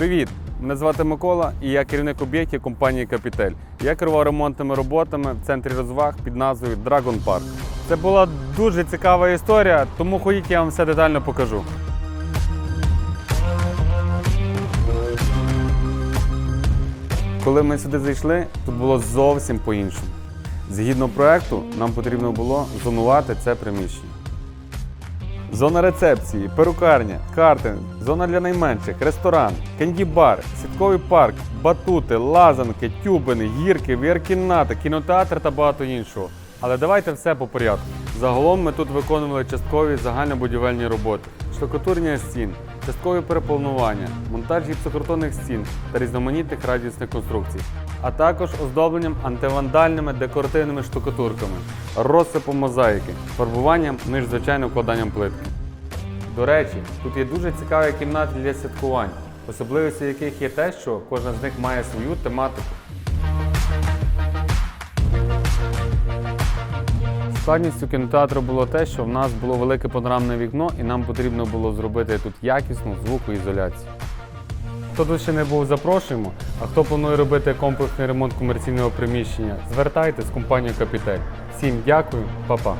Привіт! Мене звати Микола і я керівник об'єктів компанії Капітель. Я керував ремонтними роботами в центрі розваг під назвою Dragon Park. Це була дуже цікава історія, тому ходіть, я вам все детально покажу. Коли ми сюди зайшли, тут було зовсім по-іншому. Згідно проекту, нам потрібно було зонувати це приміщення. Зона рецепції, перукарня, картинг, зона для найменших, ресторан, кенді-бар, сітковий парк, батути, лазанки, тюбини, гірки, VR-кімната, кінотеатр та багато іншого. Але давайте все по порядку. Загалом ми тут виконували часткові загальнобудівельні роботи, штукатурення стін, часткові перепланування, монтаж гіпсокартонних стін та різноманітних радіусних конструкцій, а також оздобленням антивандальними декоративними штукатурками, розсипом мозаїки, фарбуванням між звичайним вкладанням плитки. До речі, тут є дуже цікаві кімнати для святкувань, особливістю яких є те, що кожна з них має свою тематику. Складністю кінотеатру було те, що в нас було велике панорамне вікно, і нам потрібно було зробити тут якісну звукоізоляцію. Хто тут ще не був, запрошуємо. А хто планує робити комплексний ремонт комерційного приміщення, звертайтесь з компанією Капітель. Всім дякую, па-па.